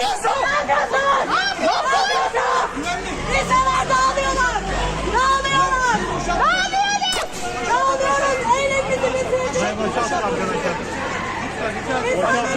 İnsanlar? Ne yapıyorsun? İnsanlar dağılıyorlar. Dağılıyorlar. Dağılıyoruz. Dağılıyoruz. Eylem bizi bitirecek. İnsanların dağılması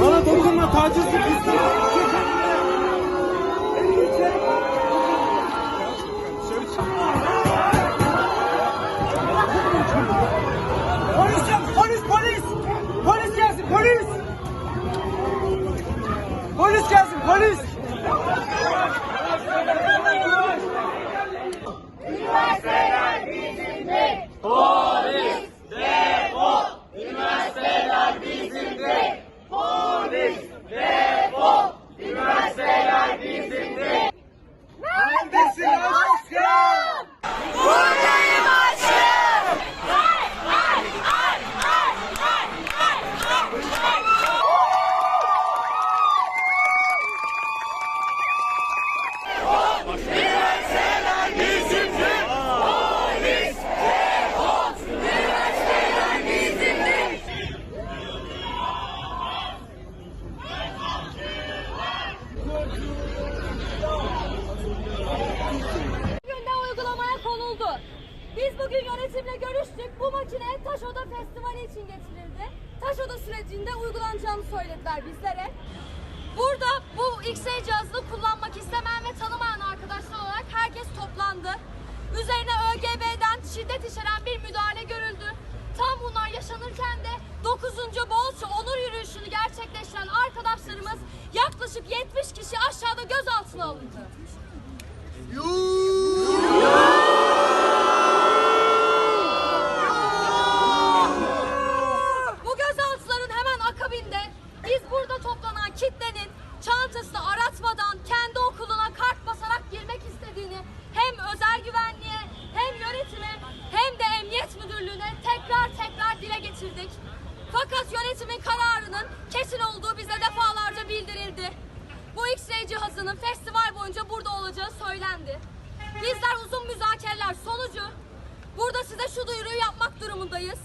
Bana dokunma, tacizlik Bu makine Taşoda Festivali için getirildi. Taşoda sürecinde uygulanacağını söylediler bizlere. Burada bu X-ray cihazını kullanmak istemeyen ve tanımayan arkadaşlar olarak herkes toplandı. Üzerine ÖGB'den şiddet içeren bir müdahale görüldü. Tam bunlar yaşanırken de 9. Boğaziçi onur yürüyüşünü gerçekleştiren arkadaşlarımız yaklaşık 70 kişi aşağıda gözaltına alındı. Bu yönetimin kararının kesin olduğu bize defalarca bildirildi. Bu X-ray cihazının festival boyunca burada olacağı söylendi. Bizler uzun müzakereler sonucu burada size şu duyuruyu yapmak durumundayız.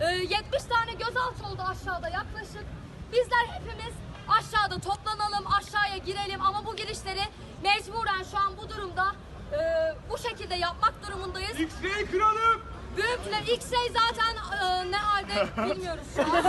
Ee, 70 tane gözaltı oldu aşağıda yaklaşık. Bizler hepimiz aşağıda toplanalım, aşağıya girelim ama bu girişleri mecburen şu an bu durumda e, bu şekilde yapmak durumundayız. X-ray kralım. Büyükler X-ray zaten e, ne halde bilmiyoruz şu an.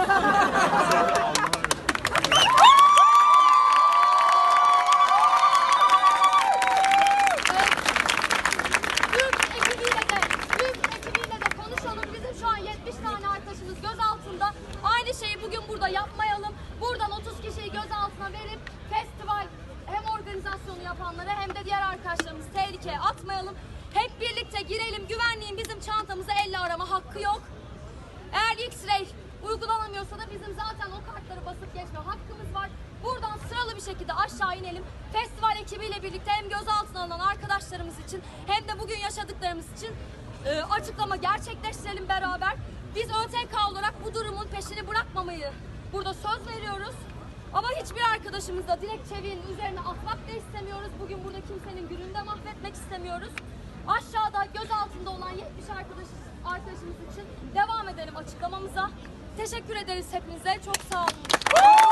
Büyük ekibiyle de, büyük ekibiyle de konuşalım. Bizim şu an 70 tane arkadaşımız gözaltında. Aynı şeyi bugün burada yapmayalım. Buradan 30 kişiyi gözaltına verip festival hem organizasyonu yapanlara hem de diğer arkadaşlarımızı tehlikeye atmayalım. Hep birlikte girelim. Güvenliğin bizim çantamızı elle arama hakkı yok. Eğer X-ray uygulanamıyorsa da bizim zaten o kartları basıp geçme hakkımız var. Buradan sıralı bir şekilde aşağı inelim. Festival ekibiyle birlikte hem gözaltına alınan arkadaşlarımız için hem de bugün yaşadıklarımız için e, açıklama gerçekleştirelim beraber. Biz ÖTK olarak bu durumun peşini bırakmamayı burada söz veriyoruz. Ama hiçbir arkadaşımız da direkt çevinin üzerine atmak da istemiyoruz. Bugün burada kimsenin gününü mahvetmek istemiyoruz. Aşağıda göz altında olan 70 arkadaş, arkadaşımız için devam edelim açıklamamıza. Teşekkür ederiz hepinize. Çok sağ olun.